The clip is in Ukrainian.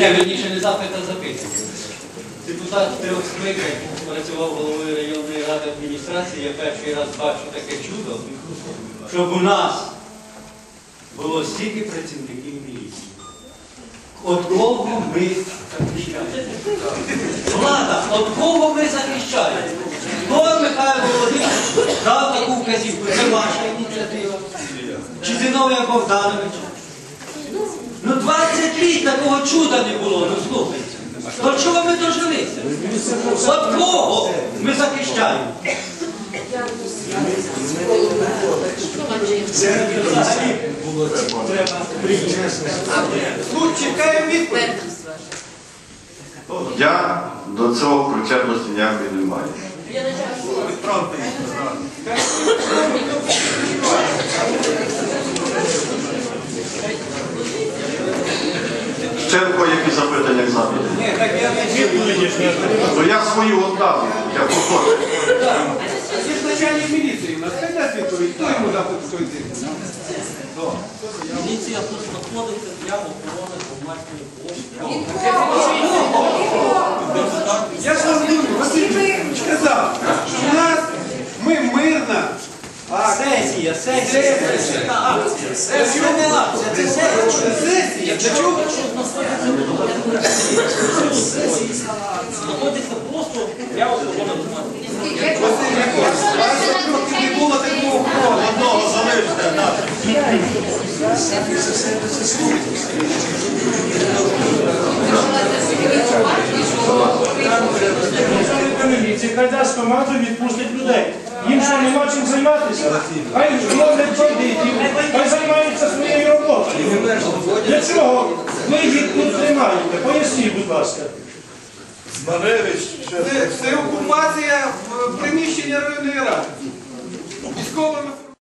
Я вірніше не запит, а запитання. Депутат трьох скликань працював головою районної ради адміністрації. Я перший раз бачу таке чудо, щоб у нас було стільки працівників міліції. От кого ми захищаємо? Влада, от кого ми захищаємо? Хто Михайло Володимирович дав таку вказівку? Це ваша ініціатива? Чи Зіновія Богдановича? 20 літ такого чуда не було, ну слухайте. До чого ми дожилися? От кого ми захищаємо? Це взагалі було треба. Ну, чекаємо відповідь. Я до цього причетності ніякої не маю. Запити? Так я не. То я свою віддав. я проходжу. Є ж начальник міліції, у нас хай дасть відповідь, хто йому дав йти? Міліція тут знаходиться для охорони громадської площі. Я ж вам говорю, Василь сказав, що у нас ми мирна. А Сесія, сесія. Це така акція. Це не акція, це сесія. сесія, для чого? Знаходиться просто для охорони громадської Василь Ігорович, бачите, трохи не було такого охорони. Одного залиште, Начальника міліції, хай дасть команду відпустить людей. Їм що нема чим займатися? Хай ловлять бандитів, хай займаються своєю роботою. Для чого ви їх тут тримаєте? Поясніть, будь ласка. Це, це окупація приміщення районної ради.